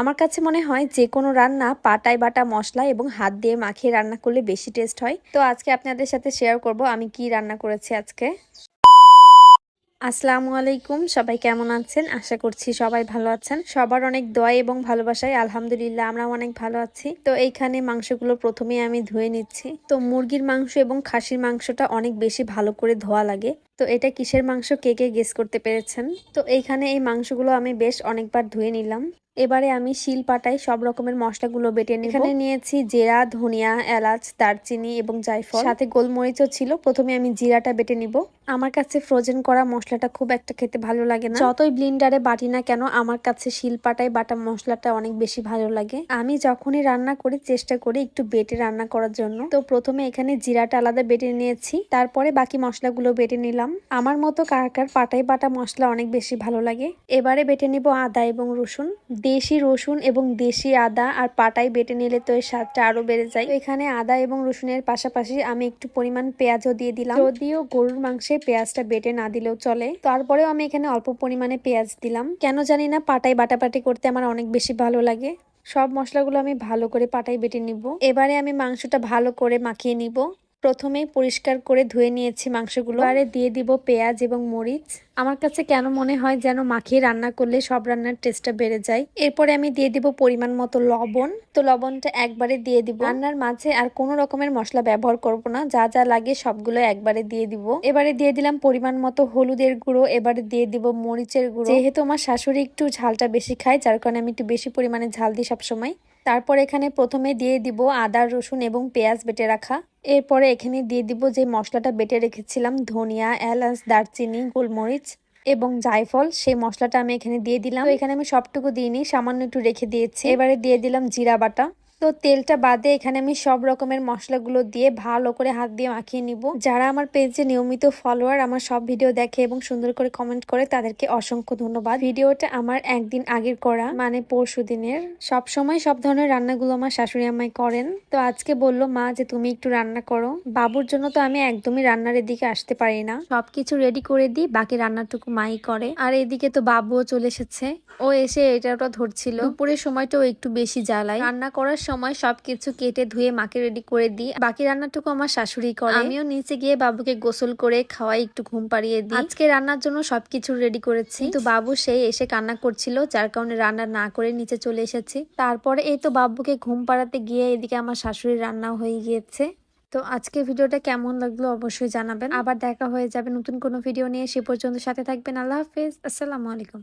আমার কাছে মনে হয় যে কোনো রান্না পাটায় বাটা মশলা এবং হাত দিয়ে মাখিয়ে রান্না করলে বেশি টেস্ট হয়। তো আজকে আপনাদের সাথে শেয়ার করব আমি কি রান্না করেছি আজকে। আসসালামু আলাইকুম, সবাই কেমন আছেন? আশা করছি সবাই ভালো আছেন। সবার অনেক দয় এবং ভালোবাসায় আলহামদুলিল্লাহ আমরা অনেক ভালো আছি। তো এইখানে মাংসগুলো প্রথমে আমি ধুয়ে নিচ্ছি। তো মুরগির মাংস এবং খাসির মাংসটা অনেক বেশি ভালো করে ধোয়া লাগে। তো এটা কিসের মাংস? কে কে গেস করতে পেরেছেন? তো এইখানে এই মাংসগুলো আমি বেশ অনেকবার ধুয়ে নিলাম। এবারে আমি শিল পাটায় সব রকমের মশলাগুলো বেটে নিই এখানে নিয়েছি জিরা, ধনিয়া, এলাচ, দারচিনি এবং জায়ফল। সাথে গোলমরিচও ছিল। প্রথমে আমি জিরাটা বেটে নিব। আমার কাছে ফ্রোজেন করা মশলাটা খুব একটা খেতে ভালো লাগে না। যতই ব্লিন্ডারে বাটি না কেন, আমার কাছে শিল পাটায় বাটা মশলাটা অনেক বেশি ভালো লাগে। আমি যখনই রান্না করি, চেষ্টা করি একটু বেটে রান্না করার জন্য। তো প্রথমে এখানে জিরাটা আলাদা বেটে নিয়েছি। তারপরে বাকি মশলাগুলো বেটে নিলাম। আমার মতো কার কার পাটায় বাটা মশলা অনেক বেশি ভালো লাগে। এবারে বেটে নিব আদা এবং রসুন। দেশি রসুন এবং দেশি আদা আর পাটায় বেটে নিলে তো এর স্বাদটা আরও বেড়ে যায়। এখানে আদা এবং রসুনের পাশাপাশি আমি একটু পরিমাণ পেঁয়াজও দিয়ে দিলাম। যদিও গরুর মাংসে পেঁয়াজটা বেটে না দিলেও চলে। তারপরেও আমি এখানে অল্প পরিমাণে পেঁয়াজ দিলাম। কেন জানি না পাটায় বাটাবাটি করতে আমার অনেক বেশি ভালো লাগে। সব মশলাগুলো আমি ভালো করে পাটায় বেটে নিব। এবারে আমি মাংসটা ভালো করে মাখিয়ে নিব। প্রথমেই পরিষ্কার করে ধুয়ে নিয়েছি মাংসগুলো। আরে দিয়ে দিব পেঁয়াজ এবং মরিচ। আমার কাছে কেন মনে হয় যেন মাখিয়ে রান্না করলে সব রান্নার টেস্টটা বেড়ে যায়। এরপরে আমি দিয়ে দিব পরিমাণ মতো লবণ। তো লবণটা একবারে দিয়ে দিব। রান্নার মাঝে আর কোনো রকমের মশলা ব্যবহার করব না। যা যা লাগে সবগুলো একবারে দিয়ে দিব। এবারে দিয়ে দিলাম পরিমাণ মতো হলুদের গুঁড়ো। এবারে দিয়ে দিব মরিচের গুঁড়ো। যেহেতু আমার শাশুড়ি একটু ঝালটা বেশি খায়, যার কারণে আমি একটু বেশি পরিমাণে ঝাল দিই সবসময়। তারপর এখানে প্রথমে দিয়ে দিব আদা, রসুন এবং পেঁয়াজ বেটে রাখা। এরপরে এখানে দিয়ে দিব যে মশলাটা বেটে রেখেছিলাম, ধনিয়া, এলাচ, দারচিনি, গোলমরিচ এবং জায়ফল। সেই মশলাটা আমি এখানে দিয়ে দিলাম। এখানে আমি সবটুকু দিইনি, সামান্য একটু রেখে দিয়েছি। এবারে দিয়ে দিলাম জিরা বাটা। তো তেলটা বাদে এখানে আমি সব রকমের মশলাগুলো দিয়ে ভালো করে হাত দিয়ে মাখিয়ে নিব। যারা আমার পেজে নিয়মিত ফলোয়ার আমার সব ভিডিও দেখে এবং সুন্দর করে কমেন্ট করে, তাদেরকে অসংখ্য ধন্যবাদ। ভিডিওটা আমার একদিন আগের করা মানে পরশু দিনের। সব সময় সব ধরনের রান্নাগুলো আমার শাশুড়ি আমায় করেন। তো আজকে বলল, মা, যে তুমি একটু রান্না করো। বাবুর জন্য তো আমি একদমই রান্নার এদিকে আসতে পারি না। সবকিছু রেডি করে দিই, বাকি রান্নাটুকু মাই করে। আর এদিকে তো বাবুও চলে এসেছে। ও এসে এটা ওটা ধরছিল। দুপুরের সময়টাও একটু বেশি জ্বালায়। রান্না করার সময় সবকিছু কেটে ধুয়ে মাকে রেডি করে দিই। বাকি রান্নাটুকু আমার শাশুড়ি করে। আমিও নিচে গিয়ে বাবুকে গোসল করে খাওয়াই একটু ঘুম পাড়িয়ে দিই। আজকে রান্নার জন্য সবকিছু রেডি করেছি। কিন্তু বাবু সেই এসে কান্না করছিল যার কারণে রান্না না করে নিচে চলে এসেছি। তারপরে এই তো বাবুকে ঘুম পাড়াতে গিয়ে এদিকে আমার শাশুড়ির রান্না হয়ে গিয়েছে। তো আজকে ভিডিওটা কেমন লাগল অবশ্যই জানাবেন। আবার দেখা হয়ে যাবে নতুন কোনো ভিডিও নিয়ে সে পর্যন্ত সাথে থাকবেন। আল্লাহ হাফেজ। আসসালামু আলাইকুম।